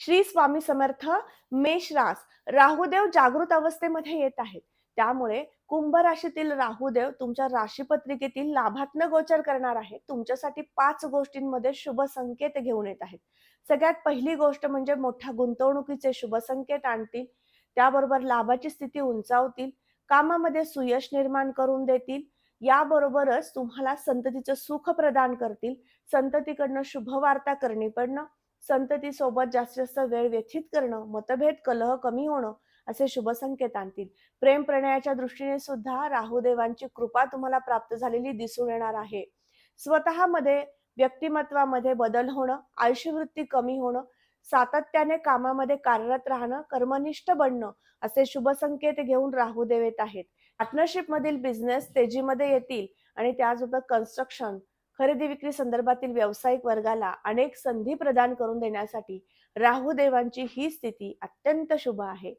श्री स्वामी समर्थ मेषरास राहुदेव जागृत अवस्थेमध्ये येत आहेत. त्यामुळे कुंभ राशीतील राहुदेव तुमच्या राशीपत्रिकेतील लाभातन गोचर करणार आहे तुमच्यासाठी पाच गोष्टींमध्ये शुभ संकेत घेऊन येत आहेत. सगळ्यात पहिली गोष्ट म्हणजे मोठ्या गुंतवणुकीचे शुभ संकेत आणतील. त्याबरोबर लाभाची स्थिती उंचावतील. कामामध्ये सुयश निर्माण करून देतील. याबरोबरच तुम्हाला संततीचं सुख प्रदान करतील. संततीकडनं शुभवार्ता करणी पडणं. संततीसोबत जास्तीत जास्त वेळ व्यथित करणं मतभेद कलह कमी होणं असे शुभ संकेत आणतील. प्रेम प्रणयाच्या दृष्टीने सुद्धा राहुदेवांची कृपा तुम्हाला प्राप्त झालेली दिसून येणार आहे. स्वतःमध्ये व्यक्तिमत्वामध्ये बदल होणं आयुष्यवृत्ती कमी होणं सातत्याने कामामध्ये कार्यरत राहणं कर्मनिष्ठ बनणं असे शुभ संकेत घेऊन राहुदेव येत आहेत. पार्टनरशिप मधील बिझनेस तेजीमध्ये येतील आणि त्याचबरोबर कन्स्ट्रक्शन खरेदी विक्री संदर्भातील व्यावसायिक वर्गाला अनेक संधी प्रदान करून देण्यासाठी राहुदेवांची ही स्थिती अत्यंत शुभ आहे.